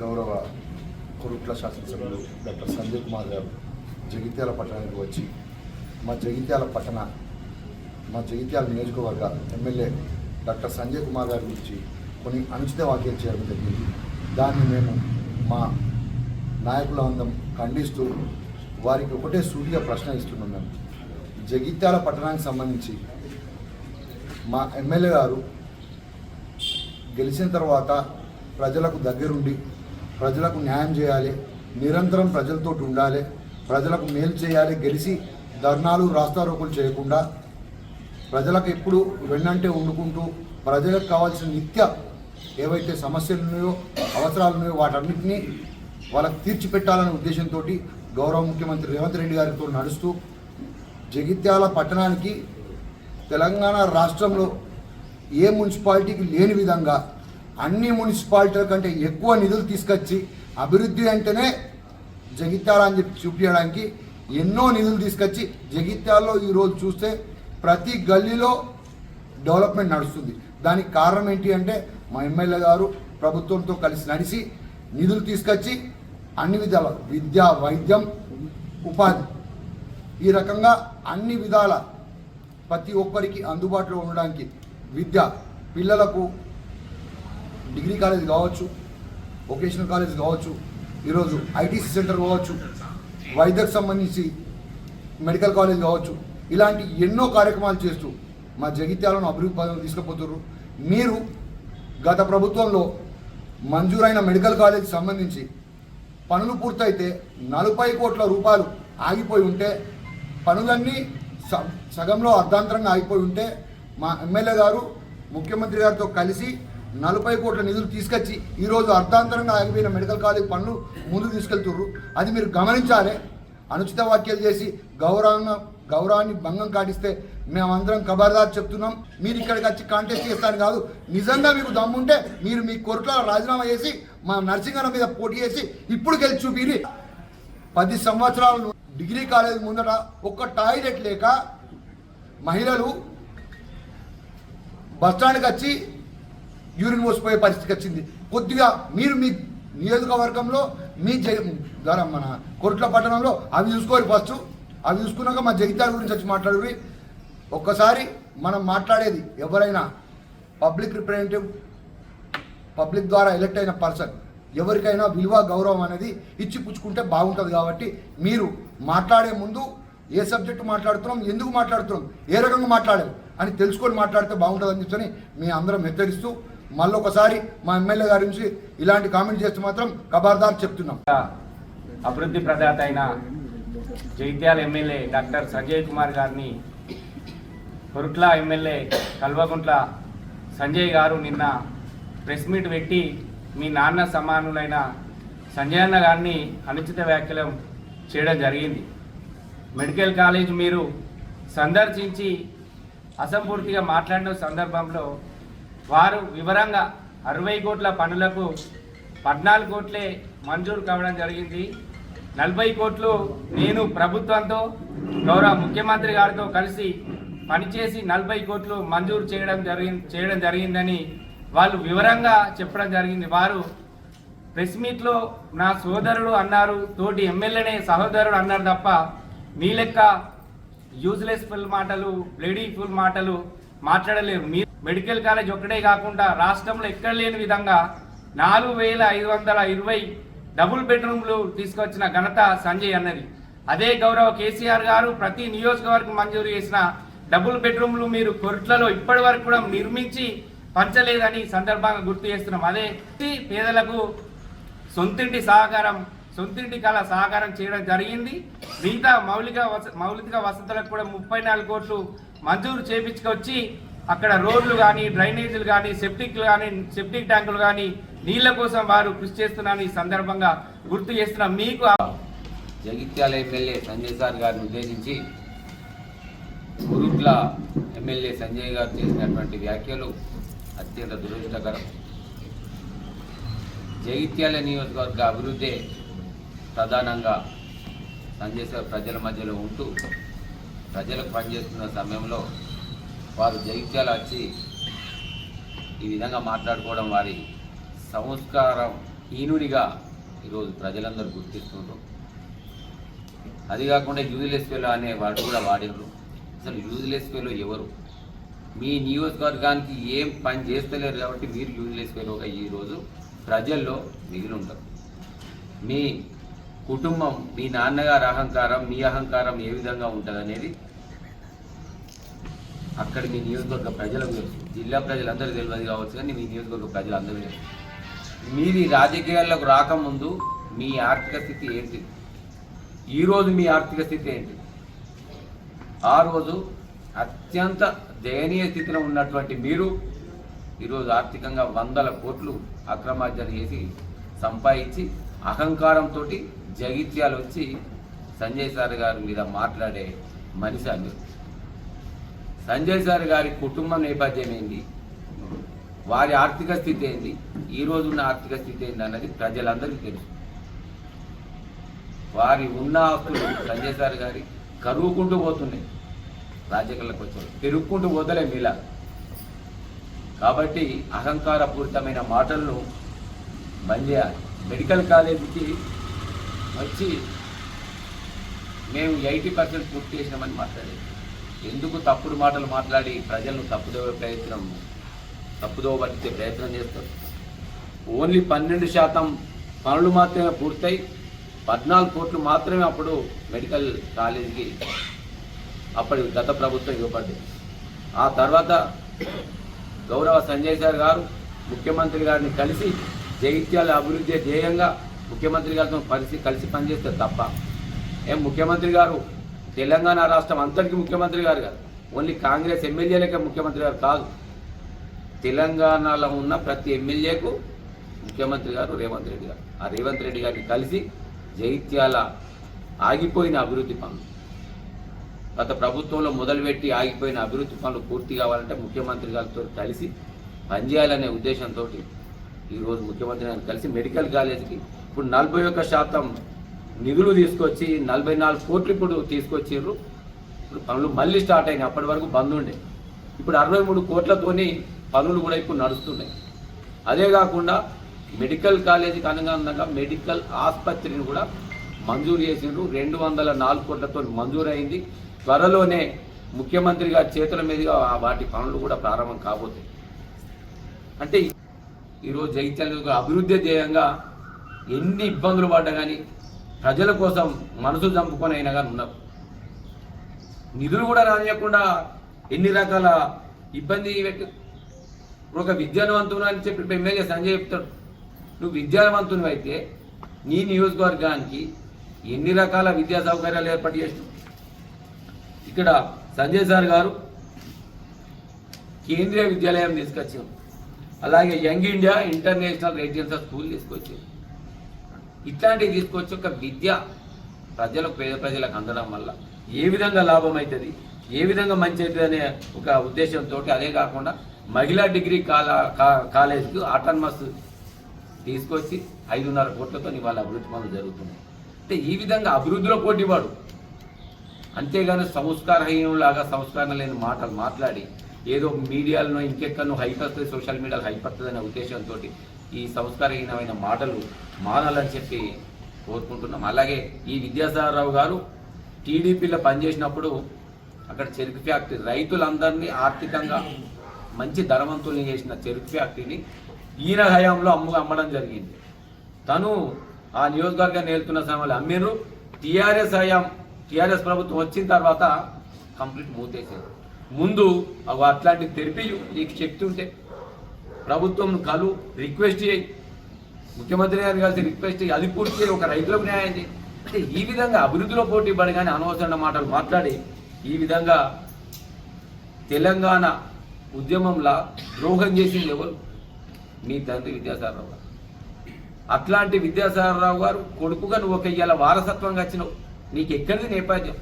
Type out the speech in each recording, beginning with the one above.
గౌరవ కురుట్ల శాసనసభ్యులు డాక్టర్ సంజయ్ కుమార్ గారు జగిత్యాల పట్టణానికి వచ్చి మా జగిత్యాల పట్టణ మా జగిత్యాల నియోజకవర్గ ఎమ్మెల్యే డాక్టర్ సంజయ్ కుమార్ గారి గురించి కొన్ని అనుచిత వ్యాఖ్యలు చేయడం జరిగింది. దాన్ని మేము మా నాయకుల అందం ఖండిస్తూ వారికి ఒకటే సూటిగా ప్రశ్న ఇస్తున్నాం మేము. జగిత్యాల పట్టణానికి సంబంధించి మా ఎమ్మెల్యే గారు గెలిచిన తర్వాత ప్రజలకు దగ్గరుండి ప్రజలకు న్యాయం చేయాలి నిరంతరం ప్రజలతో ఉండాలి ప్రజలకు మేలు చేయాలి గెలిచి ధర్నాలు రాస్తారోకులు చేయకుండా ప్రజలకు ఎప్పుడు వెన్నంటే వండుకుంటూ ప్రజలకు కావాల్సిన నిత్య ఏవైతే సమస్యలు ఉన్నాయో అవసరాలు ఉన్నాయో వాటన్నిటినీ వాళ్ళకి తీర్చిపెట్టాలనే ఉద్దేశంతో గౌరవ ముఖ్యమంత్రి రేవంత్ రెడ్డి గారితో నడుస్తూ జగిత్యాల పట్టణానికి తెలంగాణ రాష్ట్రంలో ఏ మున్సిపాలిటీకి లేని విధంగా అన్ని మున్సిపాలిటీల కంటే ఎక్కువ నిధులు తీసుకొచ్చి అభివృద్ధి అంటేనే జగిత్యాల అని చెప్పి చూపించడానికి ఎన్నో నిధులు తీసుకొచ్చి జగిత్యాలలో ఈరోజు చూస్తే ప్రతి గల్లీలో డెవలప్మెంట్ నడుస్తుంది. దానికి కారణం ఏంటి అంటే మా ఎమ్మెల్యే గారు ప్రభుత్వంతో కలిసి నడిచి నిధులు తీసుకొచ్చి అన్ని విధాల విద్య వైద్యం ఉపాధి ఈ రకంగా అన్ని విధాల ప్రతి ఒక్కరికి అందుబాటులో ఉండడానికి విద్య పిల్లలకు డిగ్రీ కాలేజ్ కావచ్చు వొకేషనల్ కాలేజ్ కావచ్చు ఈరోజు ఐటీసీ సెంటర్ కావచ్చు వైద్యకు సంబంధించి మెడికల్ కాలేజ్ కావచ్చు ఇలాంటి ఎన్నో కార్యక్రమాలు చేస్తూ మా జగిత్యాలను అభివృద్ధి పదంలో తీసుకుపోతున్నారు మీరు గత ప్రభుత్వంలో మంజూరైన మెడికల్ కాలేజ్ సంబంధించి పనులు పూర్తయితే నలభై కోట్ల రూపాయలు ఆగిపోయి ఉంటే పనులన్నీ సగంలో అర్ధాంతరంగా ఆగిపోయి ఉంటే మా ఎమ్మెల్యే గారు ముఖ్యమంత్రి గారితో కలిసి నలభై కోట్ల నిధులు తీసుకొచ్చి ఈరోజు అర్ధాంతరంగా ఆగిపోయిన మెడికల్ కాలేజ్ పనులు ముందుకు తీసుకెళ్తుర్రు. అది మీరు గమనించాలి. అనుచిత వ్యాఖ్యలు చేసి గౌరవంగా గౌరవాన్ని భంగం కాటిస్తే మేమందరం ఖబర్దార్ చెప్తున్నాం. మీరు ఇక్కడికి వచ్చి కాంటెస్ట్ చేస్తాను కాదు నిజంగా మీకు దమ్ముంటే మీరు మీ కోర్టులో రాజీనామా చేసి మా నరసింహన మీద పోటీ చేసి ఇప్పుడు గెలిచి చూపిరి. పది సంవత్సరాలు డిగ్రీ కాలేజ్ ముందట ఒక్క టాయిలెట్ లేక మహిళలు బస్టాండ్కి వచ్చి యూరిన్ మోసిపోయే పరిస్థితికి వచ్చింది. కొద్దిగా మీరు మీ నియోజకవర్గంలో మీ జగ ద్వారా మన కొట్ల పట్టణంలో అవి చూసుకోరు ఫస్ట్. అవి చూసుకున్నాక మా జగిత్యాల గురించి వచ్చి మాట్లాడుకుని ఒక్కసారి మనం మాట్లాడేది ఎవరైనా పబ్లిక్ రిప్రజెంటేటివ్ పబ్లిక్ ద్వారా ఎలక్ట్ అయిన పర్సన్ ఎవరికైనా విలువ గౌరవం అనేది ఇచ్చి పుచ్చుకుంటే బాగుంటుంది కాబట్టి మీరు మాట్లాడే ముందు ఏ సబ్జెక్టు మాట్లాడుతున్నాం ఎందుకు మాట్లాడుతున్నాం ఏ రకంగా మాట్లాడాలి అని తెలుసుకొని మాట్లాడితే బాగుంటుంది అని చెప్పని మీ అందరం హెచ్చరిస్తూ మళ్ళీ ఒకసారి మా ఎమ్మెల్యే గారి నుంచి ఇలాంటి కామెంట్ చేస్తే మాత్రం ఖబర్దార్ చెప్తున్నాం. అభివృద్ధి ప్రదాత అయిన జైత్యాల ఎమ్మెల్యే డాక్టర్ సంజయ్ కుమార్ గారిని కొరుట్ల ఎమ్మెల్యే కల్వకుంట్ల సంజయ్ గారు నిన్న ప్రెస్ మీట్ పెట్టి మీ నాన్న సమానులైన సంజయ్ అన్న గారిని అనుచిత వ్యాఖ్యలం చేయడం జరిగింది. మెడికల్ కాలేజ్ మీరు సందర్శించి అసంపూర్తిగా మాట్లాడిన సందర్భంలో వారు వివరంగా అరవై కోట్ల పనులకు పద్నాలుగు కోట్లే మంజూరు కావడం జరిగింది. నలభై కోట్లు నేను ప్రభుత్వంతో గౌరవ ముఖ్యమంత్రి గారితో కలిసి పనిచేసి నలభై కోట్లు మంజూరు చేయడం జరిగి చేయడం జరిగిందని వాళ్ళు వివరంగా చెప్పడం జరిగింది. వారు ప్రెస్ మీట్లో నా సోదరుడు అన్నారు తోటి ఎమ్మెల్యేనే సహోదరుడు అన్నారు తప్ప మీ లెక్క యూజ్లెస్ ఫుల్ మాటలు బ్లడీ ఫుల్ మాటలు మాట్లాడలేరు. మీరు మెడికల్ కాలేజ్ ఒక్కడే కాకుండా రాష్ట్రంలో ఎక్కడ లేని విధంగా నాలుగు వేల ఐదు వందల ఇరవై డబుల్ బెడ్రూమ్లు తీసుకొచ్చిన ఘనత సంజయ్ అన్నది. అదే గౌరవ కేసీఆర్ గారు ప్రతి నియోజకవర్గం మంజూరు చేసిన డబుల్ బెడ్రూమ్లు మీరు కొరట్లలో ఇప్పటి వరకు కూడా నిర్మించి పంచలేదని సందర్భంగా గుర్తు చేస్తున్నాం. అదే పేదలకు సొంతింటి సహకారం సొంతింటి కళ సహకారం చేయడం జరిగింది. మిగతా మౌలిక వస మౌలిక వసతులకు కూడా ముప్పై నాలుగు కోట్లు మంజూరు చేపించుకొచ్చి అక్కడ రోడ్లు కానీ డ్రైనేజీలు కానీ సెప్టిక్లు కానీ సెప్టిక్ ట్యాంకులు కానీ నీళ్ళ కోసం వారు కృషి చేస్తున్నారని ఈ సందర్భంగా గుర్తు చేస్తున్న. మీకు జగిత్యాల ఎమ్మెల్యే సంజయ్ సార్ గారిని ఉద్దేశించి గురుట్ల ఎమ్మెల్యే సంజయ్ గారు చేసినటువంటి వ్యాఖ్యలు అత్యంత దురదృష్టకరం. జగిత్యాల నియోజకవర్గ అభివృద్ధి ప్రధానంగా సంజయ్ సార్ ప్రజల మధ్యలో ఉంటూ ప్రజలకు పనిచేస్తున్న సమయంలో వారు జైత్యాలు వచ్చి ఈ విధంగా మాట్లాడుకోవడం వారి సంస్కారం హీనుడిగా ఈరోజు ప్రజలందరూ గుర్తిస్తుండ్రు. అది కాకుండా యూజ్లెస్ ఫెలో అనే వాడు కూడా వాడినరు అసలు యూజ్లెస్ ఫెలో ఎవరు? మీ నియోజకవర్గానికి ఏం పని చేస్తలేరు కాబట్టి మీరు యూజ్లెస్ ఫెలోగా ఈరోజు ప్రజల్లో మిగిలి ఉంటారు మీ కుటుంబం మీ నాన్నగారి అహంకారం మీ అహంకారం ఏ విధంగా ఉంటుంది అనేది అక్కడ మీ నియోజకవర్గ ప్రజలకు తెలుసు జిల్లా ప్రజలందరూ తెలియదు కావచ్చు కానీ మీ నియోజకవర్గ ప్రజలందరూ తెలుసు. మీది రాజకీయాల్లోకి రాకముందు మీ ఆర్థిక స్థితి ఏంటి? ఈరోజు మీ ఆర్థిక స్థితి ఏంటి? ఆ రోజు అత్యంత దయనీయ స్థితిలో ఉన్నటువంటి మీరు ఈరోజు ఆర్థికంగా వందల కోట్లు అక్రమార్జన చేసి సంపాదించి అహంకారంతో జగిత్యాలు వచ్చి సంజయ్ సార్ గారి మీద మాట్లాడే మనిషి అని. సంజయ్ సార్ గారి కుటుంబ నేపథ్యం ఏంటి వారి ఆర్థిక స్థితి ఏంటి ఈ రోజున్న ఆర్థిక స్థితి ఏంటి అన్నది ప్రజలందరికీ తెలుసు. వారి ఉన్న ఆస్తులు సంజయ్ సార్ గారి కరువుకుంటూ పోతున్నాయి. రాజకీయాలకు వచ్చారు. పెరుగుకుంటూ పోతలే మీలా. కాబట్టి అహంకారపూరితమైన మాటలను బంద్ చేయాలి మెడికల్ కాలేజీకి వచ్చి మేము ఎయిటీ పర్సెంట్ పూర్తి చేసినామని మాట్లాడేది ఎందుకు తప్పుడు మాటలు మాట్లాడి ప్రజలను తప్పుదోవ ప్రయత్నం తప్పుదోవ పట్టించే ప్రయత్నం చేస్తారు? ఓన్లీ పన్నెండు శాతం పనులు మాత్రమే పూర్తయి పద్నాలుగు కోట్లు మాత్రమే అప్పుడు మెడికల్ కాలేజీకి అప్పటి గత ప్రభుత్వం ఇవ్వబడ్డది. ఆ తర్వాత గౌరవ సంజయ్ సార్ గారు ముఖ్యమంత్రి గారిని కలిసి జగిత్యాల అభివృద్ధి ధ్యేయంగా ముఖ్యమంత్రి గారితో కలిసి కలిసి పనిచేస్తే తప్ప. ఏం ముఖ్యమంత్రి గారు తెలంగాణ రాష్ట్రం అంతటికి ముఖ్యమంత్రి గారు కాదు. ఓన్లీ కాంగ్రెస్ ఎమ్మెల్యేలకే ముఖ్యమంత్రి గారు కాదు. తెలంగాణలో ఉన్న ప్రతి ఎమ్మెల్యేకు ముఖ్యమంత్రి గారు రేవంత్ రెడ్డి గారు. ఆ రేవంత్ రెడ్డి గారిని కలిసి జైత్యాల ఆగిపోయిన అభివృద్ధి పనులు. గత ప్రభుత్వంలో మొదలుపెట్టి ఆగిపోయిన అభివృద్ధి పనులు పూర్తి కావాలంటే ముఖ్యమంత్రి గారితో కలిసి పనిచేయాలనే ఉద్దేశంతో ఈరోజు ముఖ్యమంత్రి గారిని కలిసి మెడికల్ కాలేజీకి ఇప్పుడు నలభై ఒక్క శాతం నిధులు తీసుకొచ్చి నలభై నాలుగు కోట్లు ఇప్పుడు తీసుకొచ్చిర్రు. ఇప్పుడు పనులు మళ్ళీ స్టార్ట్ అయినాయి. అప్పటి వరకు బంద్ ఉండే. ఇప్పుడు అరవై మూడు కోట్లతోని పనులు కూడా ఇప్పుడు నడుస్తున్నాయి. అదే కాకుండా మెడికల్ కాలేజీకి అనుగుణంగా మెడికల్ ఆసుపత్రిని కూడా మంజూరు చేసిండ్రు. రెండు వందల నాలుగు కోట్లతో మంజూరైంది. త్వరలోనే ముఖ్యమంత్రి గారి చేతుల మీదుగా ఆ వాటి పనులు కూడా ప్రారంభం కాబోతాయి. అంటే ఈరోజు జగిత్యాల అభివృద్ధి ధ్యేయంగా ఎన్ని ఇబ్బందులు పడ్డా కానీ ప్రజల కోసం మనసు చంపుకొని అయినా కానీ ఉన్నారు నిధులు కూడా రానియకుండా ఎన్ని రకాల ఇబ్బంది ఇప్పుడు ఒక విద్యావంతుడు అని చెప్పి ఎమ్మెల్యే సంజయ్ చెప్తాడు. నువ్వు విద్యావంతుని అయితే నీ నియోజకవర్గానికి ఎన్ని రకాల విద్యా సౌకర్యాలు ఏర్పాటు చేసినావు? ఇక్కడ సంజయ్ సార్ గారు కేంద్రీయ విద్యాలయం తీసుకొచ్చాం అలాగే young India international residential school తీసుకొచ్చాం ఇట్లాంటివి తీసుకొచ్చి ఒక విద్య ప్రజలకు పేద ప్రజలకు అందడం వల్ల ఏ విధంగా లాభం అవుతుంది ఏ విధంగా మంచి అవుతుంది అనే ఒక ఉద్దేశంతో అదే కాకుండా మహిళా డిగ్రీ కాలా కా- కాలేజ్కి ఆటోనమస్ తీసుకొచ్చి ఐదున్నర కోట్లతో ఇవాళ అభివృద్ధి పనులు జరుగుతున్నాయి. అంటే ఈ విధంగా అభివృద్ధిలో పోటీవాడు. అంతేగాని సంస్కారహీనంలాగా సంస్కారం లేని మాటలు మాట్లాడి ఏదో మీడియాలను ఇంకెక్కడో హైప్ వస్తుంది సోషల్ మీడియాలో హైప్ వస్తుంది అనే ఉద్దేశంతో ఈ సంస్కారహీనమైన మాటలు మానాలని చెప్పి కోరుకుంటున్నాం. అలాగే ఈ విద్యాసాగరరావు గారు టీడీపీలో పనిచేసినప్పుడు అక్కడ చెరుకు ఫ్యాక్టరీ రైతులందరినీ ఆర్థికంగా మంచి ధనవంతుల్ని చేసిన చెరుకు ఫ్యాక్టరీని ఈయన హయాంలో అమ్ము అమ్మడం జరిగింది. తను ఆ నియోజకవర్గాన్ని నేర్తున్న సమయంలో అమ్మిర్రు. టీఆర్ఎస్ హయాం టీఆర్ఎస్ ప్రభుత్వం వచ్చిన తర్వాత కంప్లీట్ మూతేసారు ముందు అవి అట్లాంటివి తెరిపి నీకు శక్తి ఉంటే ప్రభుత్వం కలు రిక్వెస్ట్ చేయి. ముఖ్యమంత్రి గారిని కలిసి రిక్వెస్ట్ చేయి. అది పూర్తి చేయి. ఒక రైతులకు న్యాయం చేయి. అంటే ఈ విధంగా అభివృద్ధిలో పోటీ పడి కానీ అనవసరమైన మాటలు మాట్లాడి ఈ విధంగా తెలంగాణ ఉద్యమంలా ద్రోహం చేసింది ఎవరు? మీ తండ్రి విద్యాసాగరరావు గారు. అట్లాంటి విద్యాసాగరరావు గారు కొడుకుగా నువ్వు ఒక ఇవాళ వారసత్వంగా వచ్చినావు. నీకు ఎక్కడిది నేపథ్యం?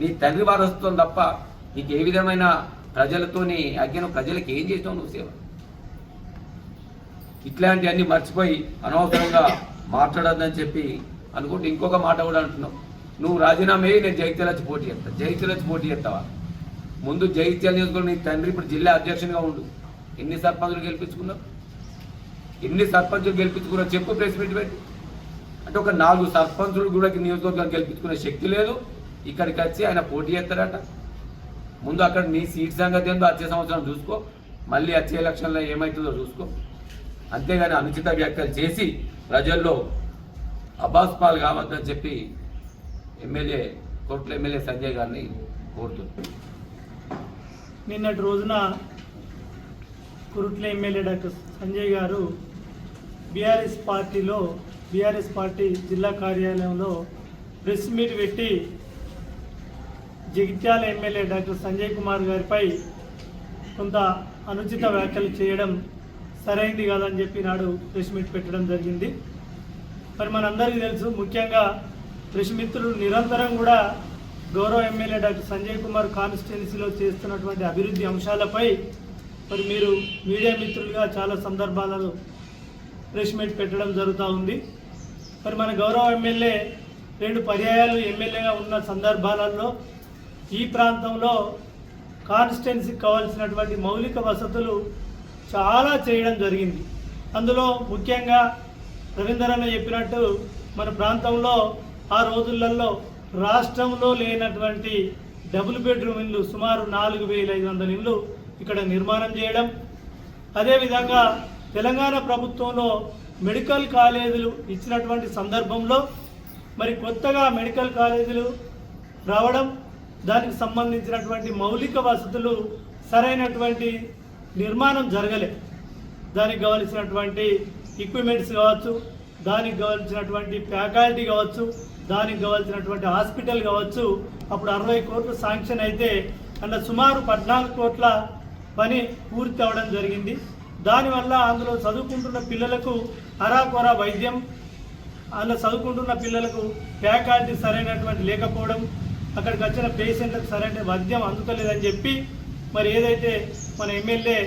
నీ తండ్రి వారసత్వం తప్ప నీకు ఏ విధమైన ప్రజలతోని అజ్ఞానం ప్రజలకు ఏం చేసినావు నువ్వు సేవ? ఇట్లాంటివన్నీ మర్చిపోయి అనవసరంగా మాట్లాడద్దని చెప్పి అనుకుంటే ఇంకొక మాట కూడా అంటున్నావు. నువ్వు రాజీనామా అయ్యి నేను జగిత్యాల పోటీ చేస్తా. జగిత్యాల పోటీ చేస్తావా? ముందు జగిత్యాల నియోజకవర్గం నీ తండ్రి ఇప్పుడు జిల్లా అధ్యక్షునిగా ఉండు. ఎన్ని సర్పంచులు గెలిపించుకున్నావు? ఎన్ని సర్పంచులు గెలిపించుకున్నావు? చెప్పు ప్రెస్ మీట్ పెట్టి. అంటే ఒక నాలుగు సర్పంచులు కూడా నియోజకవర్గం గెలిపించుకునే శక్తి లేదు. ఇక్కడికి వచ్చి ఆయన పోటీ చేస్తారట. ముందు అక్కడ నీ సీట్ సంగతి ఏందో వచ్చే సంవత్సరం చూసుకో. మళ్ళీ వచ్చే ఎలక్షన్లో ఏమవుతుందో చూసుకో. అంతేగాని అనుచిత వ్యాఖ్యలు చేసి ప్రజల్లో అబాస్పాలు కావద్దని చెప్పి ఎమ్మెల్యే కోట్ల ఎమ్మెల్యే సంజయ్ గారిని కోరుతున్నాను నిన్నటి రోజున కురుట్ల ఎమ్మెల్యే డాక్టర్ సంజయ్ గారు బీఆర్ఎస్ పార్టీలో బీఆర్ఎస్ పార్టీ జిల్లా కార్యాలయంలో ప్రెస్ మీట్ పెట్టి జగిత్యాల ఎమ్మెల్యే డాక్టర్ సంజయ్ కుమార్ గారిపై కొంత అనుచిత వ్యాఖ్యలు చేయడం సరైంది కాదని చెప్పి నాడు ప్రెస్ మీట్ పెట్టడం జరిగింది. మరి మనందరికీ తెలుసు ముఖ్యంగా ప్రెస్ మిత్రులు నిరంతరం కూడా గౌరవ ఎమ్మెల్యే డాక్టర్ సంజయ్ కుమార్ కాన్స్టిట్యున్సీలో చేస్తున్నటువంటి అభివృద్ధి అంశాలపై మరి మీరు మీడియా మిత్రులుగా చాలా సందర్భాలలో ప్రెస్ మీట్ పెట్టడం జరుగుతూ ఉంది. మరి మన గౌరవ ఎమ్మెల్యే రెండు పర్యాయాలు ఎమ్మెల్యేగా ఉన్న సందర్భాలలో ఈ ప్రాంతంలో కాన్స్టిట్యున్సీకి కావాల్సినటువంటి మౌలిక వసతులు చాలా చేయడం జరిగింది. అందులో ముఖ్యంగా రవీందర్ చెప్పినట్టు మన ప్రాంతంలో ఆ రోజులలో రాష్ట్రంలో లేనటువంటి డబుల్ బెడ్రూమ్ ఇల్లు సుమారు నాలుగు వేల ఐదు వందల ఇల్లు ఇక్కడ నిర్మాణం చేయడం. అదేవిధంగా తెలంగాణ ప్రభుత్వంలో మెడికల్ కాలేజీలు ఇచ్చినటువంటి సందర్భంలో మరి కొత్తగా మెడికల్ కాలేజీలు రావడం దానికి సంబంధించినటువంటి మౌలిక వసతులు సరైనటువంటి నిర్మాణం జరగలే. దానికి కావలసినటువంటి ఎక్విప్మెంట్స్ కావచ్చు దానికి కావాల్సినటువంటి ఫ్యాకల్టీ కావచ్చు దానికి కావాల్సినటువంటి హాస్పిటల్ కావచ్చు. అప్పుడు అరవై కోట్లు శాంక్షన్ అయితే అందులో సుమారు పద్నాలుగు కోట్ల పని పూర్తి అవడం జరిగింది. దానివల్ల అందులో చదువుకుంటున్న పిల్లలకు అరాకొరా వైద్యం అందులో చదువుకుంటున్న పిల్లలకు ఫ్యాకల్టీ సరైనటువంటి లేకపోవడం అక్కడికి వచ్చిన పేషెంట్లకు సరైన వైద్యం అందుతలేదని చెప్పి మరి ఏదైతే మన ఎమ్మెల్యే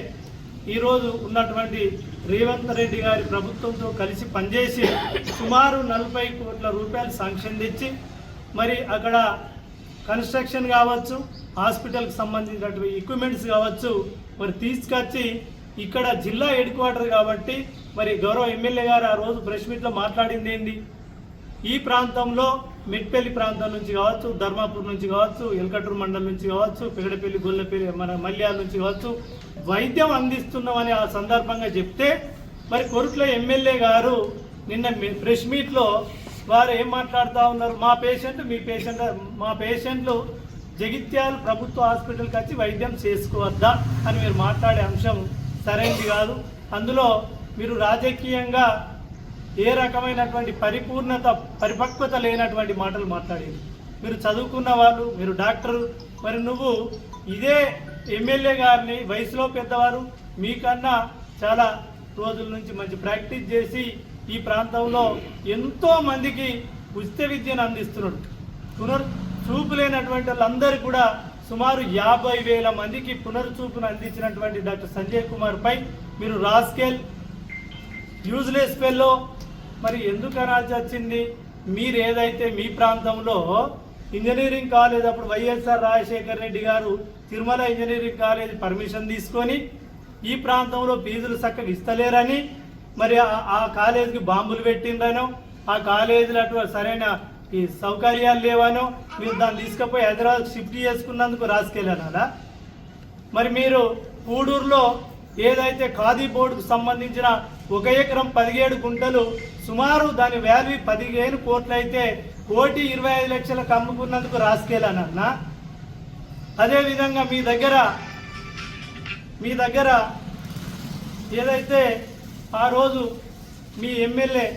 ఈరోజు ఉన్నటువంటి రేవంత్ రెడ్డి గారి ప్రభుత్వంతో కలిసి పనిచేసి సుమారు నలభై కోట్ల రూపాయలు శాంక్షన్ తెచ్చి మరి అక్కడ కన్స్ట్రక్షన్ కావచ్చు హాస్పిటల్కి సంబంధించినటువంటి ఎక్విప్మెంట్స్ కావచ్చు మరి తీసుకొచ్చి ఇక్కడ జిల్లా హెడ్ క్వార్టర్ కాబట్టి మరి గౌరవ ఎమ్మెల్యే గారు ఆ రోజు ప్రెస్ మీట్లో మాట్లాడింది ఏంది? ఈ ప్రాంతంలో మెట్పల్లి ప్రాంతం నుంచి కావచ్చు ధర్మాపూర్ నుంచి కావచ్చు ఎల్కటూరు మండలం నుంచి కావచ్చు పెగడపల్లి గొల్లపల్లి మన మల్యాల నుంచి కావచ్చు వైద్యం అందిస్తున్నామని ఆ సందర్భంగా చెప్తే మరి కొరుట్ల ఎమ్మెల్యే గారు నిన్న మీ- ప్రెస్ మీట్లో వారు ఏం మాట్లాడుతూ ఉన్నారు? మా పేషెంట్ మీ పేషెంట్ మా పేషెంట్లు జగిత్యాల ప్రభుత్వ హాస్పిటల్కి వచ్చి వైద్యం చేసుకోవద్దా అని మీరు మాట్లాడే అంశం సరైనది కాదు. అందులో మీరు రాజకీయంగా ఏ రకమైనటువంటి పరిపూర్ణత పరిపక్వత లేనటువంటి మాటలు మాట్లాడేది. మీరు చదువుకున్న వాళ్ళు మీరు డాక్టరు మరి నువ్వు ఇదే ఎమ్మెల్యే గారిని వయసులో పెద్దవారు మీకన్నా చాలా రోజుల నుంచి మంచి ప్రాక్టీస్ చేసి ఈ ప్రాంతంలో ఎంతో మందికి ఉచిత విద్యను అందిస్తున్నాడు. పునర్ చూపు లేనటువంటి వాళ్ళందరూ కూడా సుమారు యాభై వేల మందికి పునర్చూపును అందించినటువంటి డాక్టర్ సంజయ్ కుమార్ పై మీరు రాస్కెల్ యూజ్లెస్ ఫెల్లో మరి ఎందుకు అనాల్సి వచ్చింది? మీరు ఏదైతే మీ ప్రాంతంలో ఇంజనీరింగ్ కాలేజ్ అప్పుడు వైఎస్ఆర్ రాజశేఖర్ రెడ్డి గారు తిరుమల ఇంజనీరింగ్ కాలేజ్ పర్మిషన్ తీసుకొని ఈ ప్రాంతంలో ఫీజులు చక్కగా ఇస్తలేరని మరి ఆ- కాలేజీకి బాంబులు పెట్టిందనో ఆ కాలేజీలో అటువంటి సరైన ఈ సౌకర్యాలు లేవనో మీరు దాన్ని తీసుకుపోయి హైదరాబాద్ షిఫ్ట్ చేసుకున్నందుకు రాసుకెళ్ళారా మరి మీరు కూడూరులో ఏదైతే ఖాదీ బోర్డుకు సంబంధించిన ఒక ఎకరం పదిహేడు గుంటలు సుమారు దాని వాల్యూ పదిహేను కోట్లు అయితే కోటి ఇరవై ఐదు లక్షలకు అమ్ముకున్నందుకు రాసుకెళ్ళానన్న అదేవిధంగా మీ దగ్గర మీ దగ్గర ఏదైతే ఆ రోజు మీ ఎమ్మెల్యే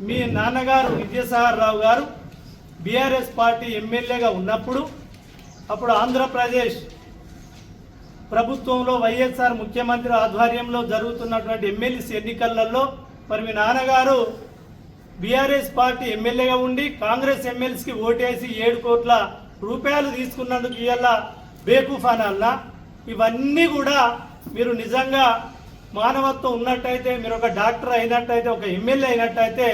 మీ నాన్నగారు విద్యాసాగర్ రావు గారు బీఆర్ఎస్ పార్టీ ఎమ్మెల్యేగా ఉన్నప్పుడు అప్పుడు ఆంధ్రప్రదేశ్ ప్రభుత్వంలో వైఎస్ఆర్ ముఖ్యమంత్రి ఆధ్వర్యంలో జరుగుతున్నటువంటి ఎమ్మెల్యేస్ ఎన్నికలలో మరి మీ నాన్నగారు బీఆర్ఎస్ పార్టీ ఎమ్మెల్యేగా ఉండి కాంగ్రెస్ ఎమ్మెల్సీకి ఓటేసి ఏడు కోట్ల రూపాయలు తీసుకున్నందుకు ఇవాళ బేకూఫ్ ఇవన్నీ కూడా మీరు నిజంగా మానవత్వం ఉన్నట్టయితే మీరు ఒక డాక్టర్ అయినట్టయితే ఒక ఎమ్మెల్యే అయినట్టయితే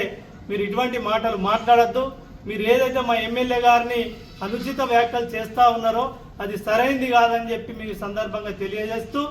మీరు ఇటువంటి మాటలు మాట్లాడద్దు. మీరు ఏదైతే మా ఎమ్మెల్యే గారిని అనుచిత వ్యాఖ్యలు చేస్తూ ఉన్నారో అది సరైంది కాదని చెప్పి మీ సందర్భంగా తెలియజేస్తూ